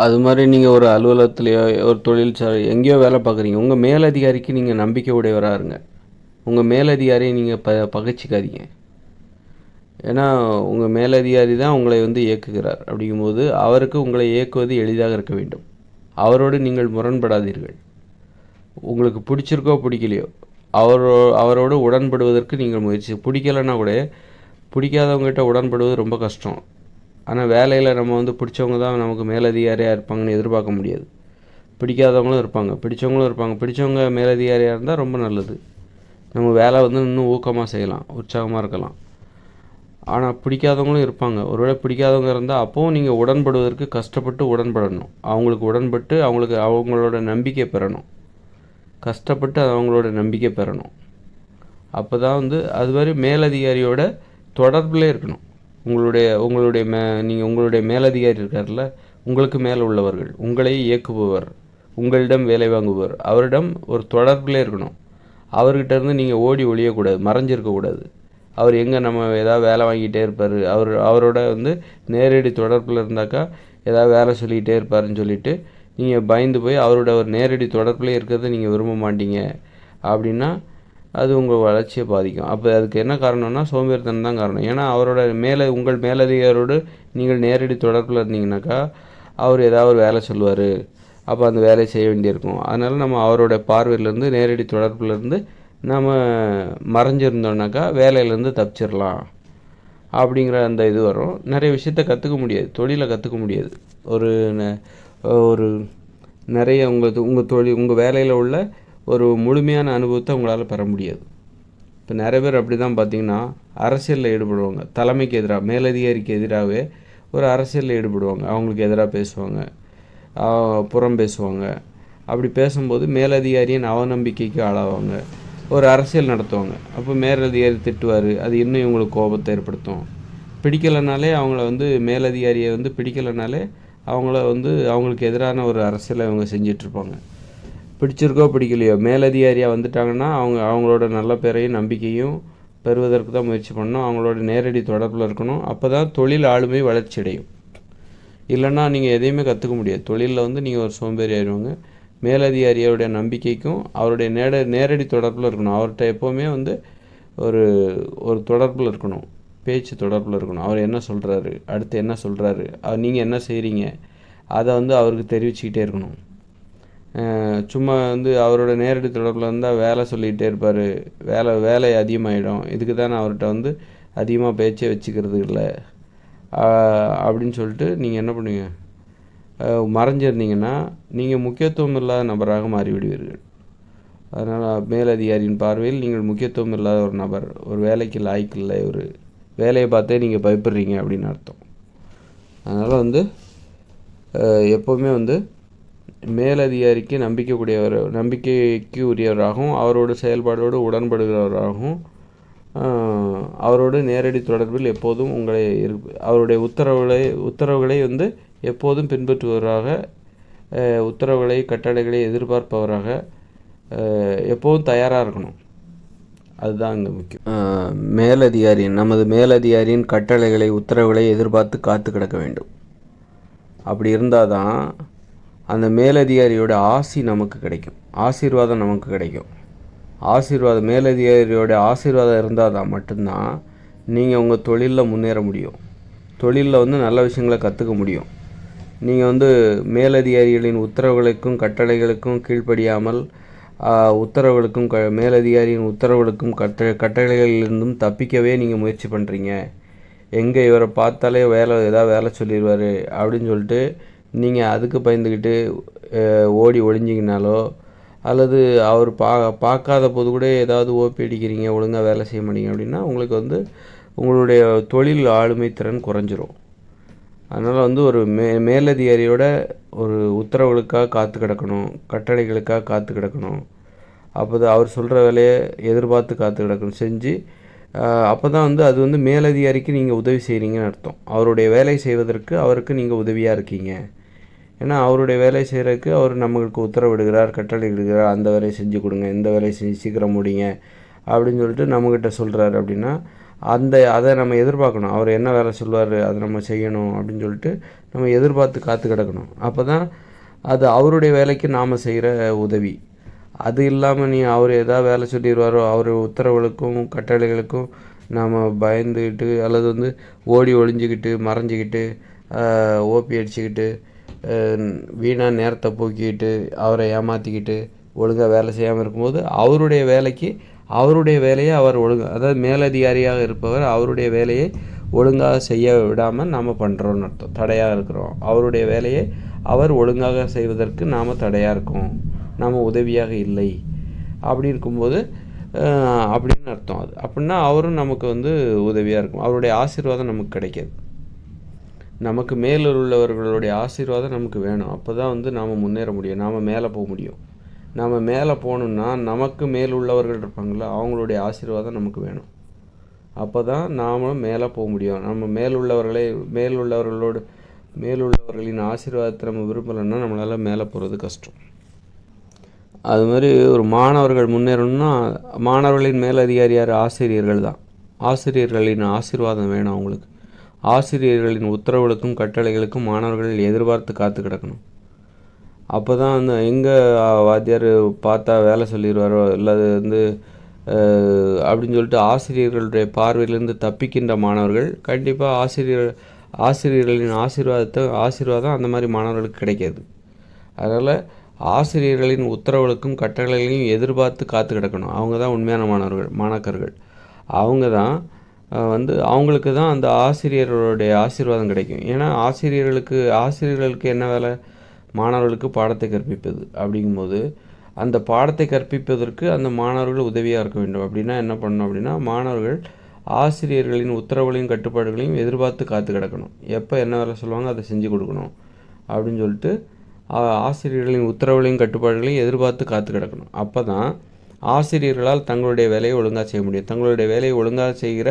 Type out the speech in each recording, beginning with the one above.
அது மாதிரி நீங்கள் ஒரு அலுவலகத்துலையோ ஒரு தொழிற்சாலை எங்கேயோ வேலை பார்க்குறீங்க. உங்கள் மேலதிகாரிக்கு நீங்கள் நம்பிக்கை உடையவராக இருங்க. உங்கள் மேலதிகாரியை நீங்கள் ப பகைச்சிக்காதீங்க. ஏன்னா உங்கள் மேலதிகாரி தான் உங்களை வந்து இயக்குகிறார். அப்படிங்கும்போது அவருக்கு உங்களை இயக்குவது எளிதாக இருக்க வேண்டும். அவரோடு நீங்கள் முரண்படாதீர்கள். உங்களுக்கு பிடிச்சிருக்கோ பிடிக்கலையோ அவரோ அவரோடு உடன்படுவதற்கு நீங்கள் முயற்சி பிடிக்கலைன்னா கூட பிடிக்காதவங்ககிட்ட உடன்படுவது ரொம்ப கஷ்டம். ஆனால் வேலையில் நம்ம வந்து பிடிச்சவங்க தான் நமக்கு மேலதிகாரியாக இருப்பாங்கன்னு எதிர்பார்க்க முடியாது. பிடிக்காதவங்களும் இருப்பாங்க. பிடிச்சவங்களும் இருப்பாங்க. பிடிச்சவங்க மேலதிகாரியாக இருந்தால் ரொம்ப நல்லது. நம்ம வேலை வந்து இன்னும் ஊக்கமாக செய்யலாம். உற்சாகமாக இருக்கலாம். ஆனால் பிடிக்காதவங்களும் இருப்பாங்க. ஒருவேளை பிடிக்காதவங்க இருந்தால் அப்போவும் நீங்கள் உடன்படுவதற்கு கஷ்டப்பட்டு உடன்படணும். அவங்களுக்கு உடன்பட்டு அவங்களுக்கு அவங்களோட நம்பிக்கை பெறணும். கஷ்டப்பட்டு அவங்களோட நம்பிக்கை பெறணும். அப்போ தான் வந்து அது மாதிரி மேலதிகாரியோட தொடர்பில் இருக்கணும். உங்களுடைய உங்களுடைய மே நீங்கள் உங்களுடைய மேலதிகாரி இருக்கார்ல உங்களுக்கு மேலே உள்ளவர்கள் உங்களை இயக்குபவர் உங்களிடம் வேலை வாங்குபவர் அவரிடம் ஒரு தொடர்பில் இருக்கணும். அவர்கிட்ட இருந்து நீங்கள் ஓடி ஒழியக்கூடாது மறைஞ்சிருக்கக்கூடாது. அவர் எங்கே நம்ம ஏதாவது வேலை வாங்கிட்டே இருப்பார் அவர் அவரோட வந்து நேரடி தொடர்பில் இருந்தாக்கா ஏதாவது வேலை சொல்லிக்கிட்டே இருப்பாருன்னு சொல்லிட்டு நீங்கள் பயந்து போய் அவரோட ஒரு நேரடி தொடர்பில் இருக்கிறத நீங்கள் விரும்ப மாட்டீங்க. அப்படின்னா அது உங்கள் வளர்ச்சியை பாதிக்கும். அப்போ அதுக்கு என்ன காரணம்னா சோம்பேறித்தனம் தான் காரணம். ஏன்னா அவரோட மேலே உங்கள் மேலதிகாரோடு நீங்கள் நேரடி தொடர்பில் இருந்தீங்கனாக்கா அவர் ஏதாவது வேலை சொல்லுவார். அப்போ அந்த வேலையை செய்ய வேண்டியிருக்கும். அதனால் நம்ம அவரோட பார்வையிலேருந்து நேரடி தொடர்புலேருந்து நம்ம மறைஞ்சிருந்தோம்னாக்கா வேலையிலேருந்து தப்பிச்சிடலாம் அப்படிங்கிற அந்த இது வரும். நிறைய விஷயத்த கற்றுக்க முடியாது. தொழிலை கற்றுக்க முடியாது. ஒரு ந- ஒரு நிறைய உங்கள் உங்கள் தொழில் உங்கள் வேலையில் உள்ள ஒரு முழுமையான அனுபவத்தை உங்களால் பெற முடியாது. இப்போ நிறைய பேர் அப்படி தான் பார்த்தீங்கன்னா அரசியலில் ஈடுபடுவாங்க. தலைமைக்கு எதிராக மேலதிகாரிக்கு எதிராகவே ஒரு அரசியலில் ஈடுபடுவாங்க. அவங்களுக்கு எதிராக பேசுவாங்க. புறம் பேசுவாங்க. அப்படி பேசும்போது மேலதிகாரியின் அவநம்பிக்கைக்கு ஆளாவாங்க. ஒரு அரசியல் நடத்துவாங்க. அப்போ மேலதிகாரி திட்டுவார். அது இன்னும் இவங்களுக்கு கோபத்தை ஏற்படுத்தும். பிடிக்கலைனாலே அவங்கள வந்து மேலதிகாரியை வந்து பிடிக்கலைனாலே அவங்கள வந்து அவங்களுக்கு எதிரான ஒரு அரசியலை இவங்க செஞ்சிட்ருப்பாங்க பிடிச்சிருக்கோ பிடிக்கலையோ மேலதிகாரியாக வந்துட்டாங்கன்னா அவங்க அவங்களோட நல்ல பேரையும் நம்பிக்கையும் பெறுவதற்கு தான் முயற்சி பண்ணணும். அவங்களோட நேரடி தொடர்பில் இருக்கணும். அப்போ தான் தொழில் ஆளுமை வளர்ச்சி அடையும். இல்லைன்னா நீங்கள் எதையுமே கற்றுக்க முடியாது. தொழிலில் வந்து நீங்கள் ஒரு சோம்பேறி ஆயிடுவாங்க. மேலதிகாரியோடைய நம்பிக்கைக்கும் அவருடைய நேர நேரடி தொடர்பில் இருக்கணும். அவர்கிட்ட எப்போவுமே வந்து ஒரு ஒரு தொடர்பில் இருக்கணும். பேச்சு தொடர்பில் இருக்கணும். அவர் என்ன சொல்கிறாரு அடுத்து என்ன சொல்கிறாரு நீங்கள் என்ன செய்கிறீங்க அதை வந்து அவருக்கு தெரிவிச்சுக்கிட்டே இருக்கணும். சும்மா வந்து அவரோட நேரடி தொடர்பில் இருந்தால் வேலை சொல்லிகிட்டே இருப்பார். வேலை வேலை அதிகமாகிடும் இதுக்கு தான் நான் அவர்கிட்ட வந்து அதிகமாக பேச்சே வச்சுக்கிறது இல்லை. அப்படின்னு சொல்லிட்டு நீங்கள் என்ன பண்ணுவீங்க? மறைஞ்சிருந்தீங்கன்னா நீங்கள் முக்கியத்துவம் இல்லாத நபராக மாறிவிடுவீர்கள். அதனால் மேலதிகாரியின் பார்வையில் நீங்கள் முக்கியத்துவம் இல்லாத ஒரு நபர் ஒரு வேலைக்கு லாய்க்கு இல்லை ஒரு வேலையை பார்த்தே நீங்கள் பயப்படுறீங்க அப்படின்னு அர்த்தம். அதனால் வந்து எப்போவுமே வந்து மேலதிகாரிக்கு நம்பிக்கைக்குடையவர் நம்பிக்கைக்கு உரியவராகவும் அவரோட செயல்பாடோடு உடன்படுகிறவராகவும் அவரோடு நேரடி தொடர்பில் எப்போதும் உங்களை அவருடைய உத்தரவுகளை உத்தரவுகளை வந்து எப்போதும் பின்பற்றுபவராக உத்தரவுகளை கட்டளைகளை எதிர்பார்ப்பவராக எப்போதும் தயாராக இருக்கணும். அதுதான் இங்கே முக்கியம். மேலதிகாரியின் நமது மேலதிகாரியின் கட்டளைகளை உத்தரவுகளை எதிர்பார்த்து காத்து கிடக்க வேண்டும். அப்படி இருந்தால் தான் அந்த மேலதிகாரியோட ஆசி நமக்கு கிடைக்கும். ஆசீர்வாதம் நமக்கு கிடைக்கும். ஆசீர்வாதம் மேலதிகாரியோட ஆசீர்வாதம் இருந்தால் தான் மட்டும்தான் நீங்கள் உங்கள் தொழிலில் முன்னேற முடியும். தொழிலில் வந்து நல்ல விஷயங்களை கற்றுக்க முடியும். நீங்கள் வந்து மேலதிகாரிகளின் உத்தரவுகளுக்கும் கட்டளைகளுக்கும் கீழ்ப்படியாமல் உத்தரவுகளுக்கும் க மேலதிகாரியின் உத்தரவுகளுக்கும் கட்ட கட்டளைகளிலிருந்தும் தப்பிக்கவே நீங்கள் முயற்சி பண்ணுறீங்க எங்கே இவரை பார்த்தாலே வேலை ஏதாவது வேலை சொல்லிடுவார் அப்படின்னு சொல்லிட்டு நீங்கள் அதுக்கு பயந்துக்கிட்டு ஓடி ஒளிஞ்சிங்கனாலோ அல்லது அவர் பா பார்க்காத போது கூட ஏதாவது ஓபி அடிக்கிறீங்க ஒழுங்காக வேலை செய்ய மாட்டீங்க அப்படின்னா உங்களுக்கு வந்து உங்களுடைய தொழில் ஆளுமை திறன் குறைஞ்சிரும். அதனால் வந்து ஒரு மே மேலதிகாரியோட ஒரு உத்தரவுகளுக்காக காத்து கிடக்கணும் கட்டளைகளுக்காக காத்து கிடக்கணும். அப்போ தான் அவர் சொல்கிற வேலையை எதிர்பார்த்து காத்து கிடக்கணும். செஞ்சு அப்போ தான் வந்து அது வந்து மேலதிகாரிக்கு நீங்கள் உதவி செய்கிறீங்கன்னு அர்த்தம். அவருடைய வேலை செய்வதற்கு அவருக்கு நீங்கள் உதவியாக இருக்கீங்க. ஏன்னா அவருடைய வேலை செய்கிறதுக்கு அவர் நம்மளுக்கு உத்தரவிடுகிறார் கட்டளை இடுகிறார் அந்த வேலையை செஞ்சு கொடுங்க இந்த வேலையை செஞ்சு சீக்கிரம் முடிங்க அப்படின்னு சொல்லிட்டு நம்மக்கிட்ட சொல்கிறாரு அப்படின்னா அந்த அதை நம்ம எதிர்பார்க்கணும். அவர் என்ன வேலை சொல்லுவார் அதை நம்ம செய்யணும் அப்படின்னு சொல்லிட்டு நம்ம எதிர்பார்த்து காத்து கிடக்கணும். அப்போ தான் அது அவருடைய வேலைக்கு நாம் செய்கிற உதவி. அது இல்லாமல் நீ அவர் எதாவது வேலை சொல்லிடுவாரோ அவர் உத்தரவுகளுக்கும் கட்டளைகளுக்கும் நாம் பயந்துக்கிட்டு அல்லது வந்து ஓடி ஒளிஞ்சிக்கிட்டு மறைஞ்சிக்கிட்டு ஓபி அடிச்சுக்கிட்டு வீணாக நேரத்தை போக்கிக்கிட்டு அவரை ஏமாற்றிக்கிட்டு ஒழுங்காக வேலை செய்யாமல் இருக்கும்போது அவருடைய வேலைக்கு அவருடைய வேலையை அவர் ஒழுங்கு அதாவது மேலதிகாரியாக இருப்பவர் அவருடைய வேலையை ஒழுங்காக செய்ய விடாமல் நாம் பண்ணுறோன்னு அர்த்தம். தடையாக இருக்கிறோம். அவருடைய வேலையை அவர் ஒழுங்காக செய்வதற்கு நாம் தடையாக இருக்கோம். நாம் உதவியாக இல்லை. அப்படி இருக்கும்போது அப்படின்னு அர்த்தம் அது. அப்படின்னா அவரும் நமக்கு வந்து உதவியாக இருக்கும். அவருடைய ஆசீர்வாதம் நமக்கு கிடைக்காது. நமக்கு மேல் உள்ளவர்களுடைய ஆசீர்வாதம் நமக்கு வேணும். அப்போ தான் வந்து நாம் முன்னேற முடியும். நாம் மேலே போக முடியும். நாம் மேலே போகணுன்னா நமக்கு மேல் உள்ளவர்கள் இருப்பாங்களா அவங்களுடைய ஆசீர்வாதம் நமக்கு வேணும். அப்போ தான் நாம் மேலே போக முடியும். நம்ம மேல் உள்ளவர்களை மேல் உள்ளவர்களோடு ஆசீர்வாதத்தை நம்ம விரும்பலைன்னா நம்மளால் மேலே போகிறது கஷ்டம். அது மாதிரி ஒரு மாணவர்கள் முன்னேறணும்னா மாணவர்களின் மேலதிகாரி யார் ஆசிரியர்கள் தான் ஆசிரியர்களின் ஆசீர்வாதம் வேணும் அவங்களுக்கு. ஆசிரியர்களின் உத்தரவுகளுக்கும் கட்டளைகளுக்கும் மாணவர்கள் எதிர்பார்த்து காத்து கிடக்கணும். அப்போ தான் வந்து எங்கே வாத்தியார் பார்த்தா வேலை சொல்லிடுவாரோ இல்லை அது வந்து அப்படின்னு சொல்லிட்டு ஆசிரியர்களுடைய பார்வையிலிருந்து தப்பிக்கின்ற மாணவர்கள் கண்டிப்பாக ஆசிரியர் ஆசிரியர்களின் ஆசீர்வாதத்தை ஆசீர்வாதம் அந்த மாதிரி மாணவர்களுக்கு கிடைக்காது. அதனால் ஆசிரியர்களின் உத்தரவுகளுக்கும் கட்டளைகளையும் எதிர்பார்த்து காத்து கிடக்கணும். அவங்க தான் உண்மையான மாணவர்கள் மாணாக்கர்கள். அவங்க தான் வந்து அவங்களுக்கு தான் அந்த ஆசிரியர்களுடைய ஆசீர்வாதம் கிடைக்கும். ஏன்னா ஆசிரியர்களுக்கு ஆசிரியர்களுக்கு என்ன வேலை? மாணவர்களுக்கு பாடத்தை கற்பிப்பது அப்படிங்கும்போது அந்த பாடத்தை கற்பிப்பதற்கு அந்த மாணவர்கள் உதவியாக இருக்க வேண்டும். அப்படின்னா என்ன பண்ணணும் அப்படின்னா மாணவர்கள் ஆசிரியர்களின் உத்தரவுகளையும் கட்டுப்பாடுகளையும் எதிர்பார்த்து காத்து கிடக்கணும். எப்போ என்ன வேலை சொல்லுவாங்க? அதை செஞ்சு கொடுக்கணும். அப்படின்னு சொல்லிட்டு ஆசிரியர்களின் உத்தரவுகளையும் கட்டுப்பாடுகளையும் எதிர்பார்த்து காத்து கிடக்கணும். அப்போ தான் ஆசிரியர்களால் தங்களுடைய வேலையை ஒழுங்காக செய்ய முடியும். தங்களுடைய வேலையை ஒழுங்காக செய்கிற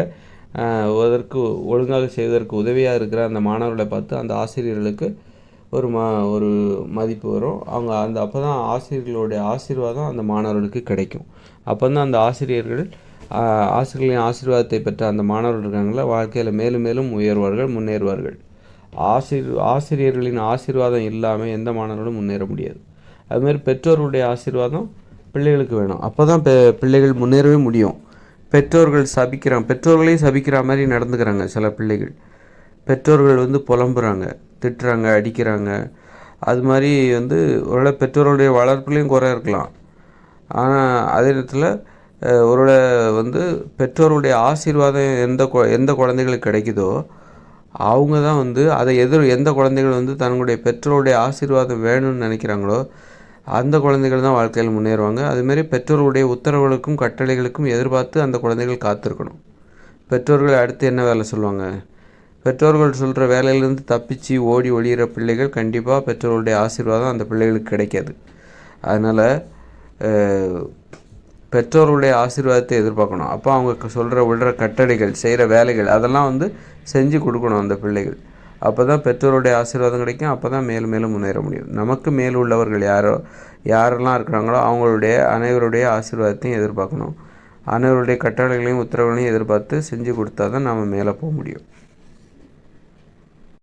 அதற்கு ஒழுங்காக செய்வதற்கு உதவியாக இருக்கிற அந்த மாணவர்களை பார்த்து அந்த ஆசிரியர்களுக்கு ஒரு ம ஒரு மதிப்பு வரும். அவங்க அந்த அப்போ தான் ஆசிரியர்களுடைய ஆசீர்வாதம் அந்த மாணவர்களுக்கு கிடைக்கும். அப்போ தான் அந்த ஆசிரியர்கள் ஆசிரியர்களின் ஆசீர்வாதத்தை பெற்ற அந்த மாணவர்கள் இருக்காங்களா வாழ்க்கையில் மேலும் மேலும் உயர்வார்கள் முன்னேறுவார்கள். ஆசிர் ஆசிரியர்களின் ஆசீர்வாதம் இல்லாமல் எந்த மாணவர்களும் முன்னேற முடியாது. அதுமாரி பெற்றோர்களுடைய ஆசீர்வாதம் பிள்ளைகளுக்கு வேணும். அப்போ தான் பிள்ளைகள் முன்னேறவே முடியும். பெற்றோர்கள் சபிக்கிறாங்க பெற்றோர்களையும் சபிக்கிற மாதிரி நடந்துக்கிறாங்க சில பிள்ளைகள். பெற்றோர்கள் வந்து புலம்புறாங்க திட்டுறாங்க அடிக்கிறாங்க. அது மாதிரி வந்து ஒருவேளை பெற்றோருடைய வளர்ப்புலேயும் குறை இருக்கலாம். ஆனால் அதே நேரத்தில் ஒருவேளை வந்து பெற்றோருடைய ஆசீர்வாதம் எந்த கொ எந்த குழந்தைகளுக்கு கிடைக்குதோ அவங்க தான் வந்து அதை எதிர் எந்த குழந்தைகள் வந்து தன்னுடைய பெற்றோருடைய ஆசீர்வாதம் வேணும்னு நினைக்கிறாங்களோ அந்த குழந்தைகள் தான் வாழ்க்கையில் முன்னேறுவாங்க. அதுமாரி பெற்றோர்களுடைய உத்தரவுகளுக்கும் கட்டளைகளுக்கும் எதிர்பார்த்து அந்த குழந்தைகள் காத்திருக்கணும். பெற்றோர்கள் அடுத்து என்ன வேலை சொல்லுவாங்க? பெற்றோர்கள் சொல்கிற வேலையிலேருந்து தப்பிச்சு ஓடி ஒழிகிற பிள்ளைகள் கண்டிப்பாக பெற்றோர்களுடைய ஆசீர்வாதம் அந்த பிள்ளைகளுக்கு கிடைக்காது. அதனால் பெற்றோர்களுடைய ஆசீர்வாதத்தை எதிர்பார்க்கணும். அப்போ அவங்க சொல்கிற விடுற கட்டளைகள் செய்கிற வேலைகள் அதெல்லாம் வந்து செஞ்சு கொடுக்கணும் அந்த பிள்ளைகள். அப்போ தான் பெற்றோருடைய ஆசீர்வாதம் கிடைக்கும். அப்போ தான் மேலும் மேலும் முன்னேற முடியும். நமக்கு மேல் உள்ளவர்கள் யாரோ யாரெல்லாம் இருக்கிறாங்களோ அவங்களுடைய அனைவருடைய ஆசீர்வாதத்தையும் எதிர்பார்க்கணும். அனைவருடைய கட்டளைகளையும் உத்தரவுகளையும் எதிர்பார்த்து செஞ்சு கொடுத்தா தான் நாம் மேலே போக முடியும்.